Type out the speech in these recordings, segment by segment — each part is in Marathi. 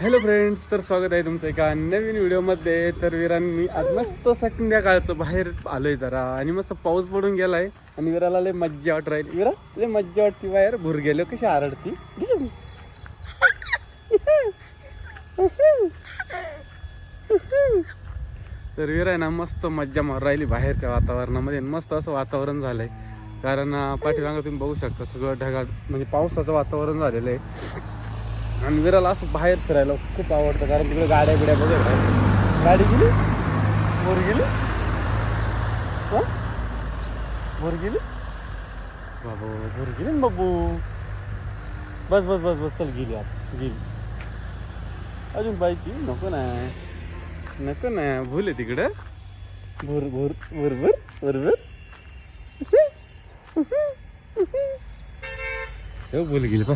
हॅलो फ्रेंड्स तर स्वागत आहे तुमचं एका नवीन व्हिडिओमध्ये. तर विरांनी आज मस्त संध्याकाळचं बाहेर आलो आहे जरा आणि मस्त पाऊस पडून गेला आहे आणि विराला लय मज्जा वाट राहील. विरा लय मज्जा वाटते बाहेर. भूर गेलो कशी आरडती? तर विरा आहे ना मस्त मज्जा मार राहिली बाहेरच्या वातावरणामध्ये मस्त असं वातावरण झालं आहे कारण पाठीमागं तुम्ही बघू शकता सगळं ढगाळ म्हणजे पावसाचं वातावरण झालेलं आहे. आणि विराला असं बाहेर फिरायला खूप आवडतं कारण तिकडे गाड्या बिड्या बघत गाडी गेली? वर गेली? हं? वर गेली? बाबू वर गेली ना बाबू. बस बस बस बस चल गेली आता गेली. अजून पाहिजे नको ना. नको ना. भूल आहे तिकडं. भूर भूर भूर भूर हो भूल गेली पा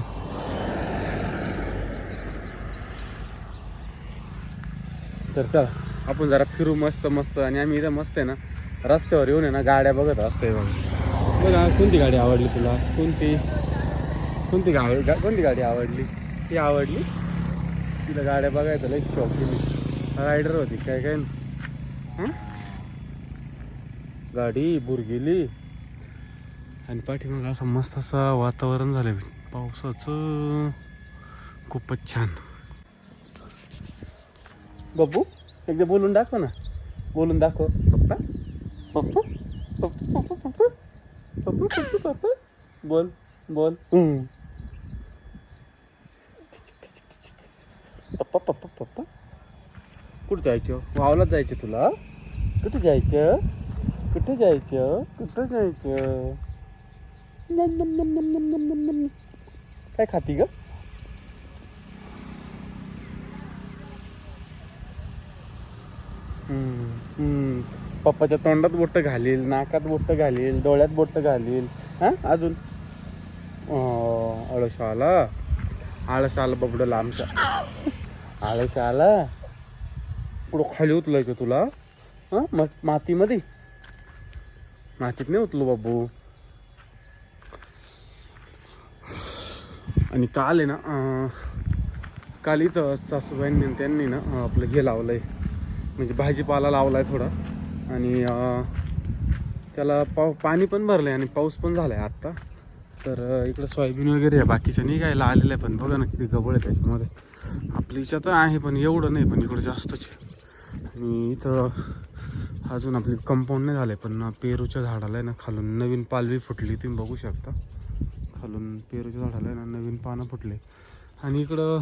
तर चला आपण जरा फिरू मस्त मस्त आणि आम्ही इथं मस्त आहे ना रस्त्यावर येऊन आहे ना गाड्या बघत असतोय आहे बघा कोणती गाडी आवडली तुला? कोणती? कोणती गाडी गा कोणती गाडी आवडली? ती आवडली? तिला गाड्या बघायचं लई शॉपिंग रायडर होती काय काय हां? गाडी बुरगेली. आणि पाठीमाग असं मस्त असं वातावरण झालं पावसाचं खूपच छान. बब्बू एकदा बोलून दाखव ना. बोलून दाखव. पप्पा? पप्पू? पप्पू पप्पू पप्पू? पप्पू पप्पू बोल बोल. पप्पा पप्पा पप्पा? कुठं जायचं? वावला जायचं तुला? कुठं जायचं? कुठं जायचं? कुठं जायचं? काय खाती ग? पप्पाच्या तोंडात बोट घालील नाकात बोट घालील डोळ्यात बोट घालील. हा? अजून? आळस आला आळस आला बबडला आमचा आळस आला पुढं खाली उतलायचं तुला? हा? म मातीमध्ये? मातीत नाही उतलो बाबू. आणि काल आहे ना काल इथं सासूबाईंनी त्यांनी ना आपलं हे लावलंय. म्हणजे भाजीपाला लावलाय थोडा. आणि त्याला पाव पाणी पण भरलं आहे आणि पाऊस पण झाला आहे आत्ता. तर इकडं सोयाबीन वगैरे आहे बाकीच्या निघायला आलेलं आहे पण बघा ना किती गबळ आहे त्याच्यामध्ये. आपल्या इच्छा तर आहे पण एवढं नाही पण इकडं जास्तच आणि इथं अजून आपली कंपाऊंड नाही झालं पण पेरूच्या झाडाला आहे ना खालून नवीन पालवी फुटली तुम्ही बघू शकता. खालून पेरूच्या झाडाला आहे ना नवीन पानं फुटले. आणि इकडं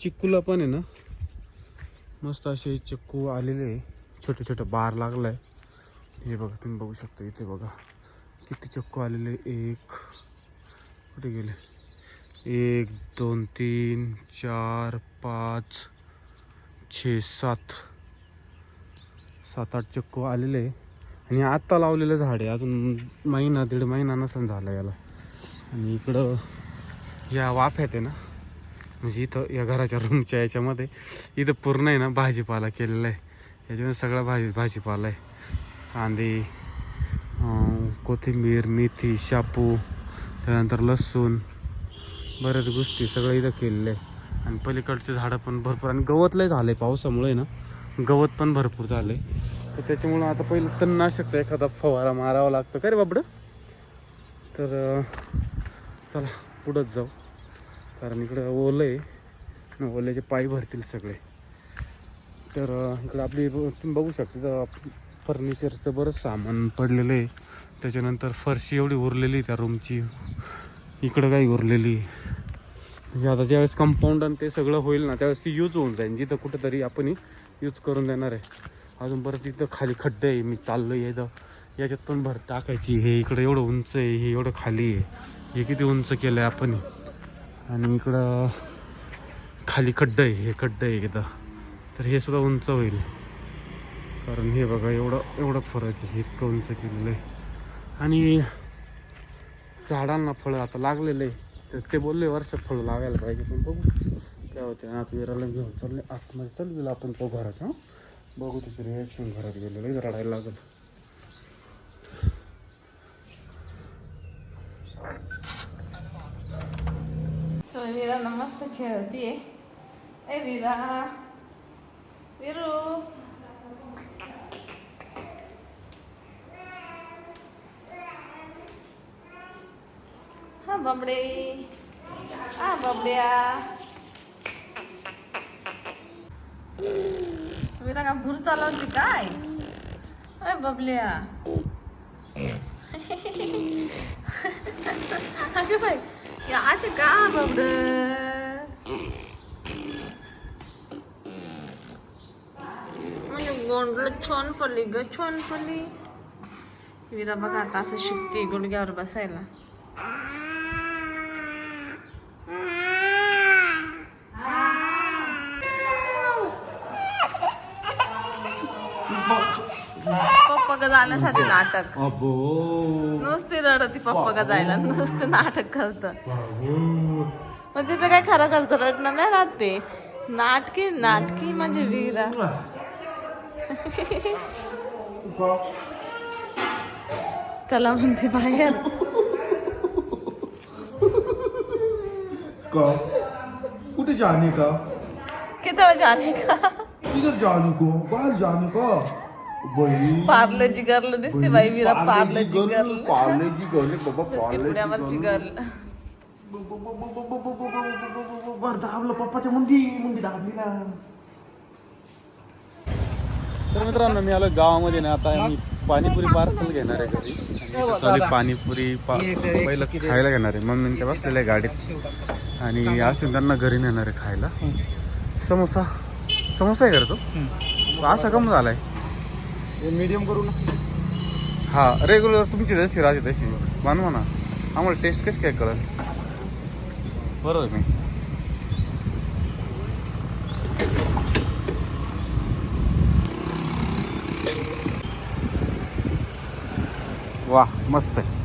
चिक्कूला पण आहे ना मस्त असे चिक्कू आलेले आहे. छोटं छोटं बार लागलं आहे हे बघा तुम्ही बघू शकता इथे बघा. किती चक्कू आलेले एक कुठे गेले? एक दोन तीन चार पाच छे सात. सात आठ चक्कू आलेले आहे. आणि आत्ता लावलेलं झाड आहे. अजून महिना दीड महिना नसन झाला याला. आणि इकडं या वाफ्यात आहे ना म्हणजे इथं या घराच्या रूमच्या याच्यामध्ये इथं पूर्ण आहे ना भाजीपाला केलेला आहे. याच्यामध्ये सगळा भाजी भाजीपाला आहे. कांदे कोथिंबीर मेथी शापू त्यानंतर लसूण बऱ्याच गोष्टी सगळं इथं केलेलं आहे. आणि पलीकडचे झाडं पण भरपूर आणि गवत लय झालं आहे पावसामुळे ना. गवत पण भरपूर झालं आहे तर त्याच्यामुळं आता पहिलं तणनाशकचा एखादा फवारा मारावा लागतो. का रे बाबडं? तर चला पुढंच जाऊ. कारण इकडं ओलं आहे. ओल्याचे पाय भरतील सगळे. तर इकडं आपली तुम्ही बघू शकता फर्निचरचं बरंच सामान पडलेलं आहे. त्याच्यानंतर फरशी एवढी उरलेली आहे त्या रूमची. इकडं काही उरलेली. म्हणजे आता ज्यावेळेस कंपाऊंड आणि ते सगळं होईल ना त्यावेळेस ती यूज होऊन जाईल. जिथं कुठंतरी आपण यूज करून देणार आहे. अजून बरं तिथं खाली खड्डे आहे मी चाललो आहे इथं. याच्यात पण भर टाकायची. हे इकडं एवढं उंच आहे हे एवढं खाली आहे. हे किती उंच केलं आहे आपण आणि इकडं खाली खड्डं आहे हे खड्डं आहे इथं. तर हे सुद्धा उंच होईल. कारण हे बघा एवढं एवढं फरक आहे. हे इतकं उंच केलेलं आहे. आणि झाडांना फळं आता लागलेलं आहे. ते बोलले वर्षात फळं लागायला पाहिजे. पण बघू. काय होते आता विराला घेऊन चालले आतमध्ये चल गेलो आपण तो घरात हां. बघू त्याचं रिॲक्शन घरात गेलेलं आहे. रडायला लागेल. तर विरांना मस्त खेळतीये. ए विरा. विरू हा बाबडे हा बाबड्या विरा का भूर चालवते काय अय बबल्या अगं बाई याचे का बाबड म्हणजे गोंडलं छान पडली ग छान पडली विरा बघा आता असं शिकते गुडघ्यावर बसायला. पप्पा का जाण्यासाठी नाटक. अबो. नुसती रडती पप्पा का जायला. नुसतं नाटक करत. मग तिचं काय खरं खर्च रडणं नाही राहत ते. नाटकी नाटकी म्हणजे वीरा. म्हणते बाहेर का कुठे जाने का वेळ जाणे का किधर जाने को बाहर जाने का बाई पार्ले जिगरलं दिसते बाई वीरा पार्ले जिगरलं पार्ले जी गर्ल बाबा पार्ले बर दाबलं पप्पाच्या मुंडी मुंडी दाबली ना तर मित्रांनो मी आलो गावामध्ये ना आता मी पाणीपुरी पार्सल घेणार आहे घरी. आहे पाणीपुरी पा पहिलं खायला घेणार आहे. मम्मी त्या बसलेल्या आहे गाडीत. आणि असून त्यांना घरी नेणार आहे खायला. समोसा समोसा आहे का रे तो? असा कम झालाय. मीडियम करू ना. हा रेग्युलर तुमची जशी राहते तशी. बनवा ना. आम्हाला टेस्ट कशी काय कळत बरोबर मी वा मस्त आहे.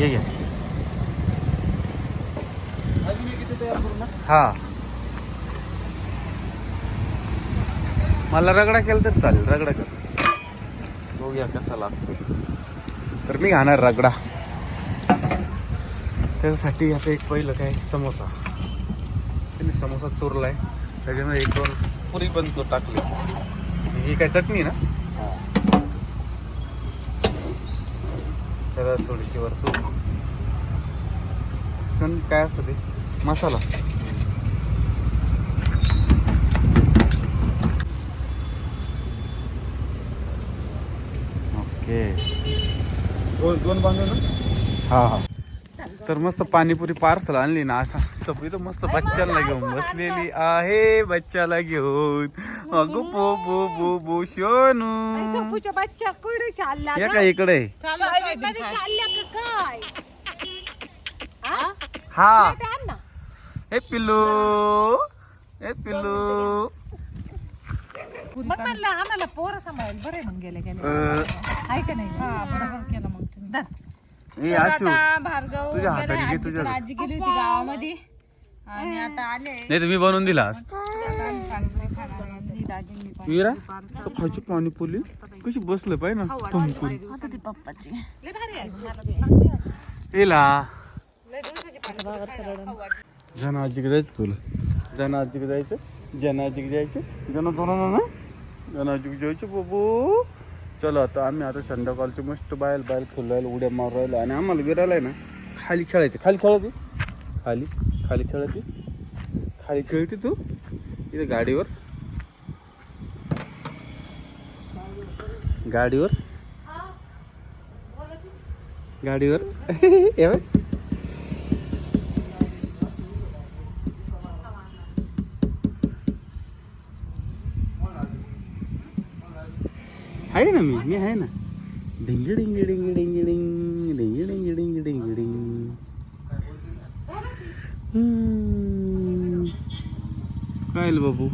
ये घ्या हा. मला रगडा केला तर चालेल रगडा कर. बघूया कसा लागतो तर मी घाणार रगडा. त्याच्यासाठी आता एक पहिलं काय समोसा. त्यांनी समोसा चोरलाय. त्याच्यामध्ये एक दोन पुरी पण चोर टाकली. ही काय चटणी ना? त्याला थोडीशी वरतू पण काय असतं ते? मसाला. ओके. दोन दोन ना हा हा. तर मस्त पाणीपुरी पार्सल आणली ना असा सपी तर मस्त बच्चाला घेऊन बसलेली आहे बच्चाला घेऊन. अगो बो बो बो बो शोनू. बच्चा कुठे चालला या काय इकडे? मध्ये चालल्या का काय? हा? आण ना. हे पिल्लू. हे पिल्लू. मग म्हणलं आम्हाला पोरं सांभाळेल बरे मग गेले गेले. अं, आहे का नाही? बरोबर केलं मग तुम्ही. धर. ए आशू आता भार्गव तुझ्या हाताने घे, तुझ्या- आजी गेली होती बनवून दिला आज. तू खायची पाणीपुरी. कशी बसलं पाहिजे ना ठुमकून. होती पप्पाची लय जायचं तुला. जनाजिक जायचं जण आजीक जायचं जना दोन ना. जण आजीक जायचं बाबू. चलो आता आम्ही आता संध्याकाळची मस्त बाहेर बाहेर खेळायला उड्या मारू राहिलो आणि आम्हाला विरायला आहे ना खाली खेळायचं. खाली खेळते खाली खाली खेळते खाली खेळते तू इथे गाडीवर. गाडीवर. गाडीवर. आहे ना मी मी आहे ना. डिंग डिंग डिंग डिंग डिंग डिंग डिंग डिंग डिंग डिंग. काय बाबू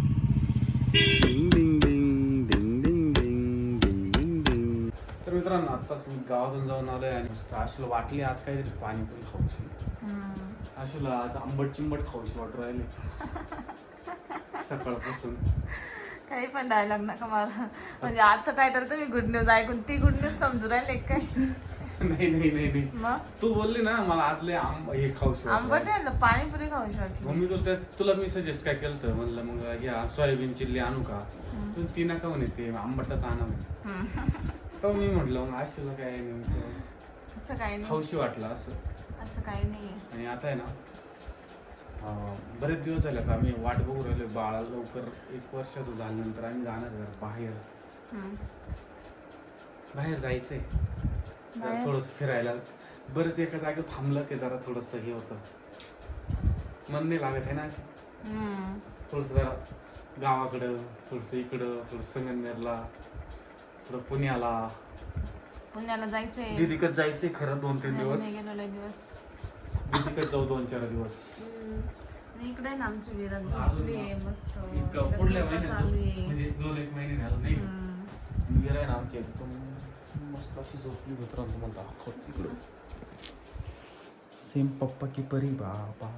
डिंग डिंग डिंग डिंग डिंग डिंग डिंग डिंग डिंग तर मित्रांनो आत्ताच मी गावातून जाऊन आलोय आणि मस्त आशूला वाटली आज काहीतरी पाणीपुरी खाऊशी. आशूला आज आंबट चिंबट खाऊशी वाटू राहिले. सकाळपासून. काही पण डायलॉग नका मारा. म्हणजे आजचं टायटल तुम्ही गुड न्यूज ऐकून ती गुड न्यूज समजू राहिले काय नाही नाही नाही नाही. मग? तू बोलली ना मला आतले आंब हे खाऊ आंबट आहे ना पाणीपुरी खाऊशी वाटली. मग मी तुला तुला मी सजेस्ट काय केलं तर म्हणलं मग या सोयाबीन चिल्ली आणू का? तू ती नका म्हणे ते आंबटच आणा म्हणे. तर मी म्हटलं मग आशीला काय नेमकं? असं काही नाही. खाऊशी वाटलं असं. असं काही नाही आणि आता आहे ना बरेच दिवस झाले आता आम्ही वाट बघू राहिलो. बाळा लवकर एक वर्षाचं झाल्यानंतर आम्ही जाणार आहे जरा बाहेर बाहेर जायचंय. जरा? थोडस फिरायला. बरेच एका जागेवर थांबलं की जरा थोडस हे होतं. मन नाही लागत आहे ना असं. थोडस जरा गावाकडं थोडस इकडं थोडस संगमनेरला थोडं पुण्याला. पुण्याला जायचंय. दिदीकच जायचंय खरं दोन तीन दिवस. दिवस. दिदीकच जाऊ दोन चार दिवस. आणि इकडे ना आमची विरा अजून झोपली आहे मस्त. इतकं तिला पुढल्या झोपा महिन्यात चालू जाऊ. आहे. म्हणजे दोन एक महिने झालं नाही? हम्म. विरा आहे ना आमची एकदम मस्त अशी झोपली मित्रांनो तुम्हाला दाखवत तिकडं सेम पप्पा की परी बाबा.